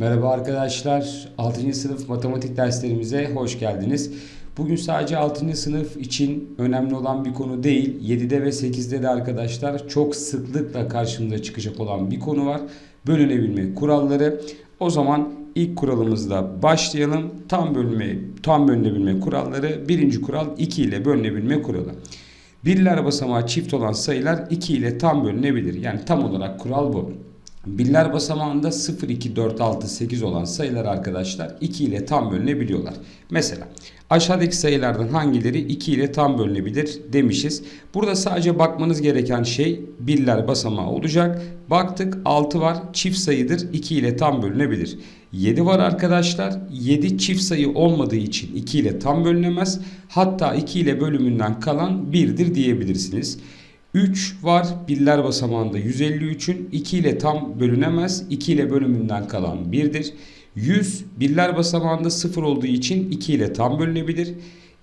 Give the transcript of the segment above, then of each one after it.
Merhaba arkadaşlar. 6. sınıf matematik derslerimize hoş geldiniz. Bugün sadece 6. sınıf için önemli olan bir konu değil. 7'de ve 8'de de arkadaşlar çok sıklıkla karşımıza çıkacak olan bir konu var. Bölünebilme kuralları. O zaman ilk kuralımızla başlayalım. Tam bölünme, tam bölünebilme kuralları. Birinci kural 2 ile bölünebilme kuralı. Birler basamağı çift olan sayılar 2 ile tam bölünebilir. Yani tam olarak kural bu. Birler basamağında 0, 2, 4, 6, 8 olan sayılar arkadaşlar 2 ile tam bölünebiliyorlar. Mesela aşağıdaki sayılardan hangileri 2 ile tam bölünebilir demişiz. Burada sadece bakmanız gereken şey birler basamağı olacak. Baktık 6 var çift sayıdır 2 ile tam bölünebilir. 7 var arkadaşlar 7 çift sayı olmadığı için 2 ile tam bölünemez. Hatta 2 ile bölümünden kalan 1'dir diyebilirsiniz. 3 var birler basamağında 153'ün 2 ile tam bölünemez. 2 ile bölümünden kalan 1'dir. 100 birler basamağında 0 olduğu için 2 ile tam bölünebilir.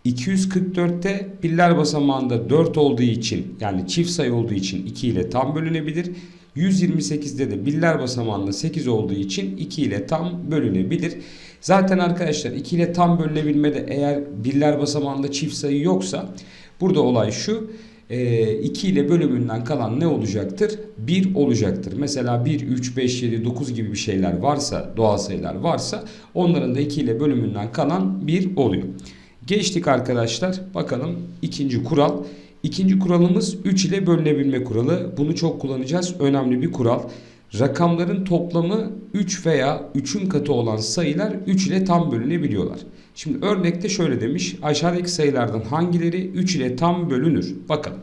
244'te birler basamağında 4 olduğu için yani çift sayı olduğu için 2 ile tam bölünebilir. 128'de de birler basamağında 8 olduğu için 2 ile tam bölünebilir. Zaten arkadaşlar 2 ile tam bölünebilmede eğer birler basamağında çift sayı yoksa burada olay şu. 2 ile bölümünden kalan ne olacaktır? 1 olacaktır. Mesela 1, 3, 5, 7, 9 gibi bir şeyler varsa, doğal sayılar varsa onların da 2 ile bölümünden kalan 1 oluyor. Geçtik arkadaşlar. Bakalım ikinci kural. İkinci kuralımız 3 ile bölünebilme kuralı. Bunu çok kullanacağız. Önemli bir kural. Rakamların toplamı 3 veya 3'ün katı olan sayılar 3 ile tam bölünebiliyorlar. Şimdi örnekte şöyle demiş. Aşağıdaki sayılardan hangileri 3 ile tam bölünür? Bakalım.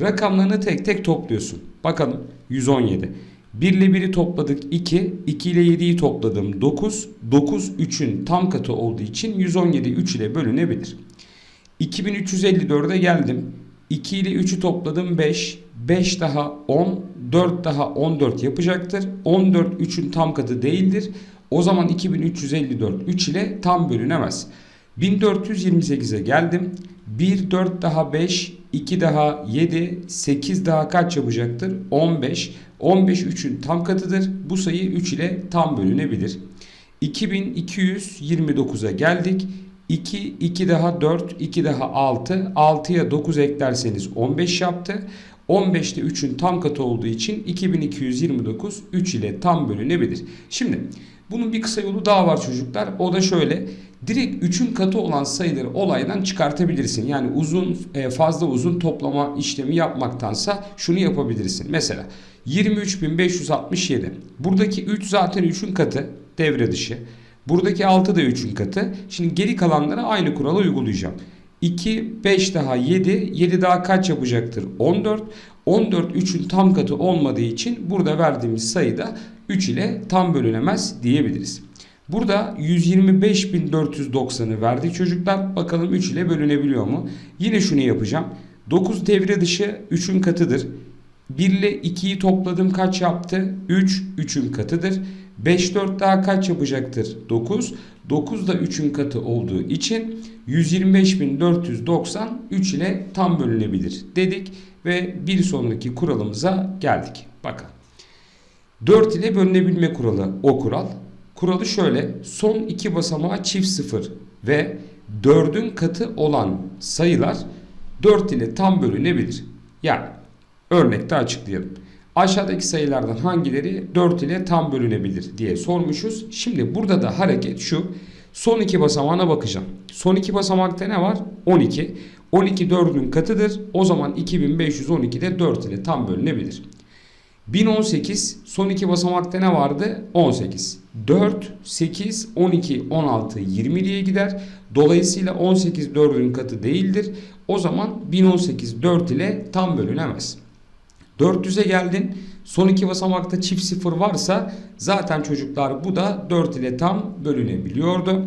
Rakamlarını tek tek topluyorsun. Bakalım 117. 1 ile 1'i topladık 2. 2 ile 7'yi topladım 9. 9 3'ün tam katı olduğu için 117 3 ile bölünebilir. 2354'e geldim. 2 ile 3'ü topladım 5. 5 daha 10. 4 daha 14 yapacaktır. 14 3'ün tam katı değildir. O zaman 2354 3 ile tam bölünemez. 1428'e geldim. 1 4 daha 5 2 daha 7 8 daha kaç yapacaktır? 15. 15 3'ün tam katıdır. Bu sayı 3 ile tam bölünebilir. 2229'a geldik. 2, 2 daha 4, 2 daha 6. 6'ya 9 eklerseniz 15 yaptı. 15'te 3'ün tam katı olduğu için 2229 3 ile tam bölünebilir. Şimdi bunun bir kısa yolu daha var çocuklar. O da şöyle. Direkt 3'ün katı olan sayıları olaydan çıkartabilirsin. Yani uzun fazla uzun toplama işlemi yapmaktansa şunu yapabilirsin. Mesela 23.567. Buradaki 3 zaten 3'ün katı devre dışı. Buradaki 6 da 3'ün katı. Şimdi geri kalanlara aynı kuralı uygulayacağım. 2, 5 daha 7. 7 daha kaç yapacaktır? 14. 14 3'ün tam katı olmadığı için burada verdiğimiz sayıda 3 ile tam bölünemez diyebiliriz. Burada 125.490'ı verdi çocuklar. Bakalım 3 ile bölünebiliyor mu? Yine şunu yapacağım. 9 devre dışı 3'ün katıdır. 1 ile 2'yi topladım kaç yaptı? 3, 3'ün katıdır. 5 4 daha kaç yapacaktır? 9. 9 da 3'ün katı olduğu için 125.490 3 ile tam bölünebilir dedik ve bir sonraki kuralımıza geldik. Bakın. 4 ile bölünebilme kuralı o kural. Kuralı şöyle. Son iki basamağı çift sıfır ve 4'ün katı olan sayılar 4 ile tam bölünebilir. Yani örnekte açıklayalım. Aşağıdaki sayılardan hangileri 4 ile tam bölünebilir diye sormuşuz. Şimdi burada da hareket şu. Son iki basamağına bakacağım. Son iki basamakta ne var? 12. 12 4'ün katıdır. O zaman 2512 de 4 ile tam bölünebilir. 1018 son iki basamakta ne vardı? 18. 4, 8, 12, 16, 20 diye gider. Dolayısıyla 18 4'ün katı değildir. O zaman 1018 4 ile tam bölünemez. 400'e geldin. Son iki basamakta çift sıfır varsa zaten çocuklar bu da 4 ile tam bölünebiliyordu.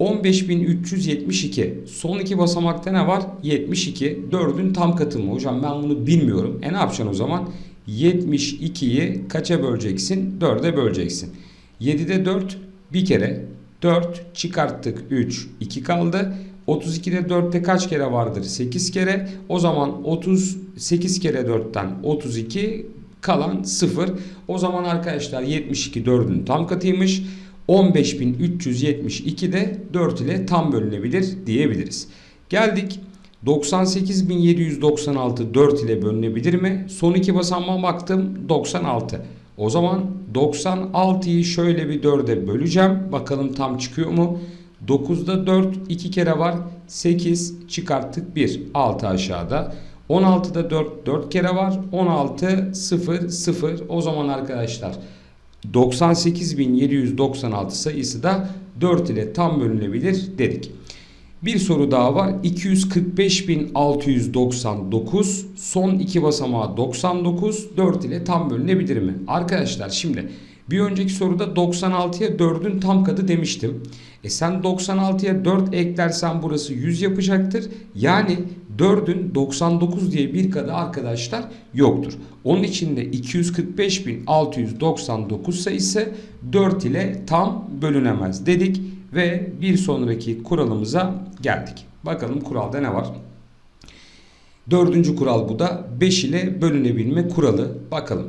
15.372 son iki basamakta ne var? 72 4'ün tam katı mı? Hocam ben bunu bilmiyorum. E ne yapacaksın o zaman? 72'yi kaça böleceksin? 4'e böleceksin. 7'de 4 bir kere 4 çıkarttık 3 2 kaldı. 32'de 4'te kaç kere vardır? 8 kere. O zaman 38 kere 4'ten 32 kalan 0. O zaman arkadaşlar 72 4'ün tam katıymış. 15372 de 4 ile tam bölünebilir diyebiliriz. Geldik 98796 4 ile bölünebilir mi? Son iki basamağa baktım 96. O zaman 96'yı şöyle bir 4'e böleceğim. Bakalım tam çıkıyor mu? 9'da 4 2 kere var. 8 çıkarttık 1. 6 aşağıda. 16'da 4 4 kere var. 16 0 0. O zaman arkadaşlar 98796 sayısı da 4 ile tam bölünebilir dedik. Bir soru daha var. 245.699 son iki basamağı 99 4 ile tam bölünebilir mi? Arkadaşlar şimdi bir önceki soruda 96'ya 4'ün tam katı demiştim. E sen 96'ya 4 eklersen burası 100 yapacaktır. Yani 4'ün 99 diye bir katı arkadaşlar yoktur. Onun için de 245.699 sayısı 4 ile tam bölünemez dedik ve bir sonraki kuralımıza geldik. Bakalım kuralda ne var? Dördüncü kural bu da 5 ile bölünebilme kuralı. Bakalım.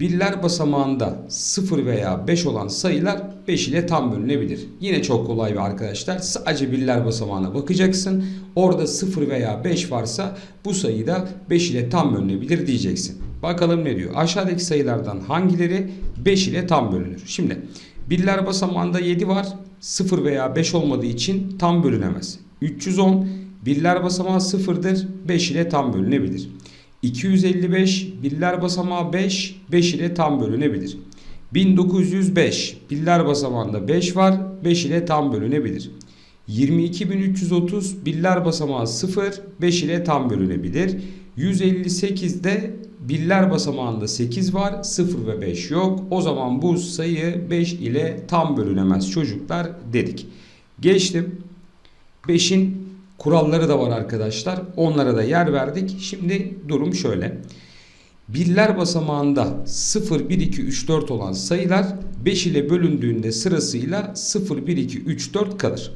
Birler basamağında 0 veya 5 olan sayılar 5 ile tam bölünebilir. Yine çok kolay bir arkadaşlar. Sadece birler basamağına bakacaksın. Orada 0 veya 5 varsa bu sayı da 5 ile tam bölünebilir diyeceksin. Bakalım ne diyor? Aşağıdaki sayılardan hangileri 5 ile tam bölünür? Şimdi birler basamağında 7 var. 0 veya 5 olmadığı için tam bölünemez. 310 birler basamağı 0'dır. 5 ile tam bölünebilir. 255 birler basamağı 5, 5 ile tam bölünebilir. 1905 birler basamağında 5 var, 5 ile tam bölünebilir. 22330 birler basamağı 0, 5 ile tam bölünebilir. 158'de birler basamağında 8 var, 0 ve 5 yok. O zaman bu sayı 5 ile tam bölünemez çocuklar dedik. Geçtim. 5'in kuralları da var arkadaşlar. Onlara da yer verdik. Şimdi durum şöyle. Birler basamağında 0, 1, 2, 3, 4 olan sayılar 5 ile bölündüğünde sırasıyla 0, 1, 2, 3, 4 kalır.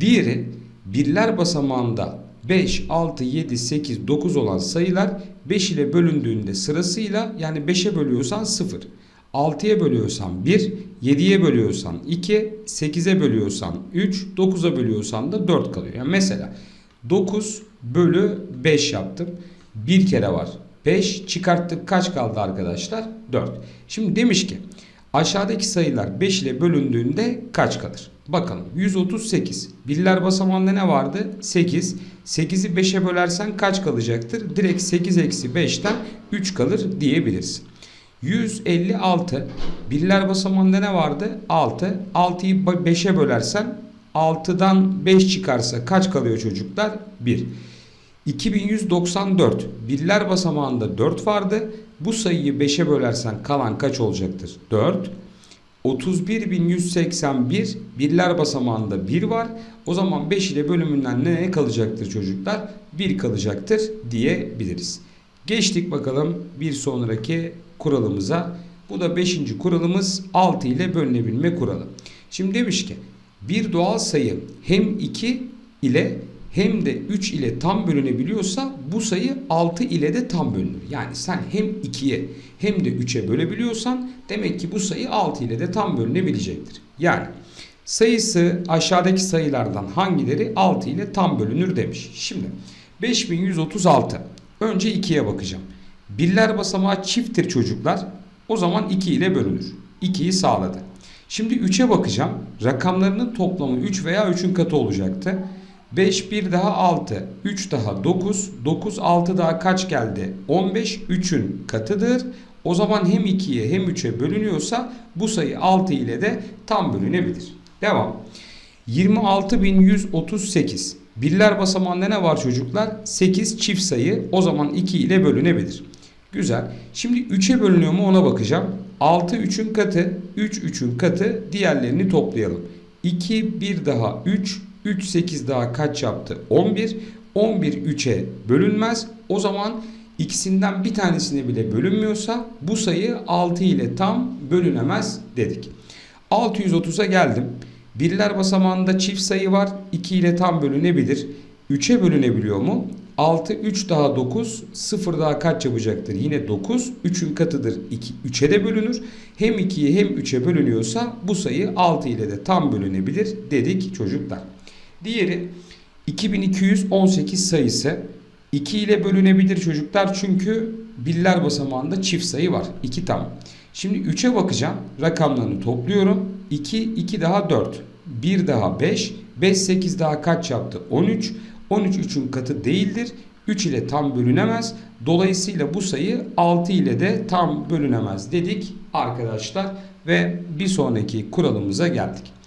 Diğeri birler basamağında 5, 6, 7, 8, 9 olan sayılar 5 ile bölündüğünde sırasıyla yani 5'e bölüyorsan 0, 6'ya bölüyorsan 1, 7'ye bölüyorsan 2, 8'e bölüyorsan 3, 9'a bölüyorsan da 4 kalıyor. Yani mesela 9 bölü 5 yaptım. Bir kere var. 5 çıkarttık kaç kaldı arkadaşlar? 4. Şimdi demiş ki aşağıdaki sayılar 5 ile bölündüğünde kaç kalır? Bakalım 138. Birler basamağında ne vardı? 8. 8'i 5'e bölersen kaç kalacaktır? Direkt 8 eksi 5'ten 3 kalır diyebilirsin. 156 birler basamağında ne vardı? 6. 6'yı 5'e bölersen 6'dan 5 çıkarsa kaç kalıyor çocuklar? 1. 2194 birler basamağında 4 vardı. Bu sayıyı 5'e bölersen kalan kaç olacaktır? 4. 31181 birler basamağında 1 var. O zaman 5 ile bölümünden ne kalacaktır çocuklar? 1 kalacaktır diyebiliriz. Geçtik bakalım bir sonraki kuralımıza. Bu da 5. kuralımız 6 ile bölünebilme kuralı. Şimdi demiş ki bir doğal sayı hem 2 ile hem de 3 ile tam bölünebiliyorsa bu sayı 6 ile de tam bölünür. Yani sen hem 2'ye hem de 3'e bölebiliyorsan demek ki bu sayı 6 ile de tam bölünebilecektir. Yani sayısı aşağıdaki sayılardan hangileri 6 ile tam bölünür demiş. Şimdi 5136 önce 2'ye bakacağım. Birler basamağı çifttir çocuklar. O zaman 2 ile bölünür. 2'yi sağladı. Şimdi 3'e bakacağım. Rakamlarının toplamı 3 veya 3'ün katı olacaktı. 5 1 daha 6, 3 daha 9, 9 6 daha kaç geldi? 15 3'ün katıdır. O zaman hem 2'ye hem 3'e bölünüyorsa bu sayı 6 ile de tam bölünebilir. Devam. 26138. Birler basamağında ne var çocuklar? 8 çift sayı. O zaman 2 ile bölünebilir. Güzel. Şimdi 3'e bölünüyor mu ona bakacağım. 6 3'ün katı, 3 3'ün katı. Diğerlerini toplayalım. 2 1 daha 3, 3 8 daha kaç yaptı? 11. 11 3'e bölünmez. O zaman ikisinden bir tanesine bile bölünmüyorsa bu sayı 6 ile tam bölünemez dedik. 630'a geldim. Birler basamağında çift sayı var. 2 ile tam bölünebilir. 3'e bölünebiliyor mu? 6, 3 daha 9, 0 daha kaç yapacaktır? Yine 9. 3'ün katıdır. 2, 3'e de bölünür. Hem 2'ye hem 3'e bölünüyorsa bu sayı 6 ile de tam bölünebilir dedik çocuklar. Diğeri 2218 sayısı 2 ile bölünebilir çocuklar çünkü biller basamağında çift sayı var. 2 tam. Şimdi 3'e bakacağım. Rakamlarını topluyorum. 2, 2 daha 4. 1 daha 5. 5, 8 daha kaç yaptı? 13. 13 3'ün katı değildir. 3 ile tam bölünemez. Dolayısıyla bu sayı 6 ile de tam bölünemez dedik arkadaşlar. Ve bir sonraki kuralımıza geldik.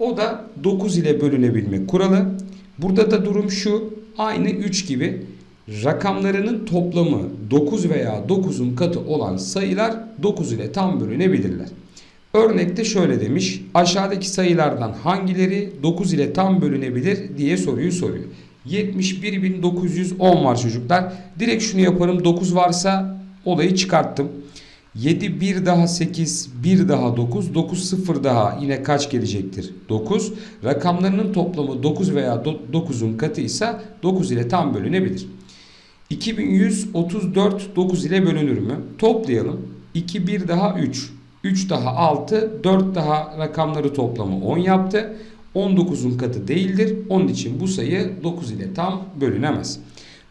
O da 9 ile bölünebilme kuralı. Burada da durum şu. Aynı 3 gibi rakamlarının toplamı 9 veya 9'un katı olan sayılar 9 ile tam bölünebilirler. Örnekte şöyle demiş. Aşağıdaki sayılardan hangileri 9 ile tam bölünebilir diye soruyu soruyor. 71.910 var çocuklar. Direkt şunu yaparım. 9 varsa olayı çıkarttım. 7 1 daha 8 1 daha 9 9 0 daha yine kaç gelecektir? 9. Rakamlarının toplamı 9 veya 9'un katı ise 9 ile tam bölünebilir. 2134 9 ile bölünür mü? Toplayalım. 2 1 daha 3 3 daha 6 4 daha rakamları toplamı 10 yaptı. 19'un katı değildir. Onun için bu sayı 9 ile tam bölünemez.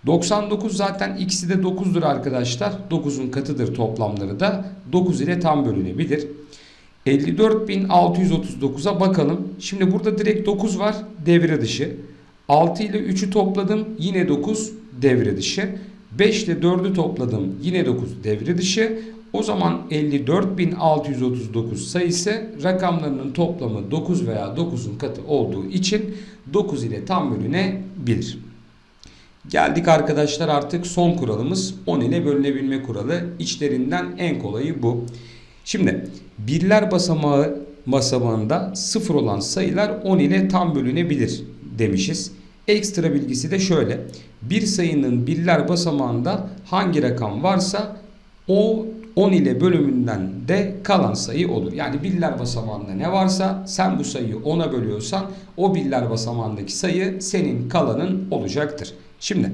99 zaten ikisi de 9'dur arkadaşlar. 9'un katıdır toplamları da 9 ile tam bölünebilir. 54.639'a bakalım. Şimdi burada direkt 9 var devre dışı. 6 ile 3'ü topladım yine 9 devre dışı. 5 ile 4'ü topladım yine 9 devre dışı. O zaman 54.639 sayısı rakamlarının toplamı 9 veya 9'un katı olduğu için 9 ile tam bölünebilir. Geldik arkadaşlar artık son kuralımız 10 ile bölünebilme kuralı. İçlerinden en kolayı bu. Şimdi birler basamağı basamağında 0 olan sayılar 10 ile tam bölünebilir demişiz. Ekstra bilgisi de şöyle. Bir sayının birler basamağında hangi rakam varsa o 10 ile bölümünden de kalan sayı olur. Yani birler basamağında ne varsa sen bu sayıyı 10'a bölüyorsan o birler basamağındaki sayı senin kalanın olacaktır. Şimdi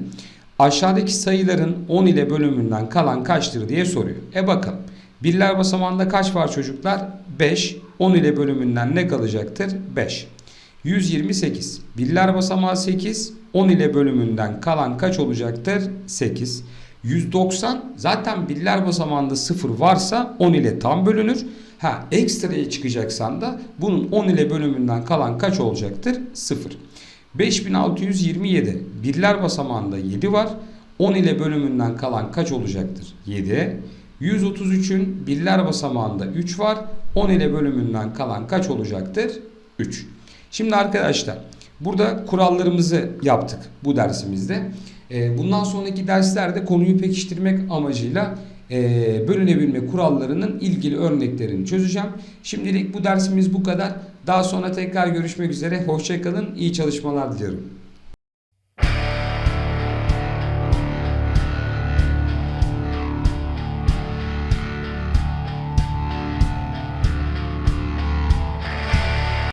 aşağıdaki sayıların 10 ile bölümünden kalan kaçtır diye soruyor. E bakalım. Birler basamağında kaç var çocuklar? 5. 10 ile bölümünden ne kalacaktır? 5. 128. Birler basamağı 8. 10 ile bölümünden kalan kaç olacaktır? 8. 190 zaten birler basamağında 0 varsa 10 ile tam bölünür. Ha ekstraya çıkacaksan da bunun 10 ile bölümünden kalan kaç olacaktır? 0. 5627 birler basamağında 7 var. 10 ile bölümünden kalan kaç olacaktır? 7. 133'ün birler basamağında 3 var. 10 ile bölümünden kalan kaç olacaktır? 3. Şimdi arkadaşlar burada kurallarımızı yaptık bu dersimizde. Ee, bundan sonraki derslerde konuyu pekiştirmek amacıyla e, bölünebilme kurallarının ilgili örneklerini çözeceğim. Şimdilik bu dersimiz bu kadar. Daha sonra tekrar görüşmek üzere. Hoşçakalın. İyi çalışmalar diliyorum.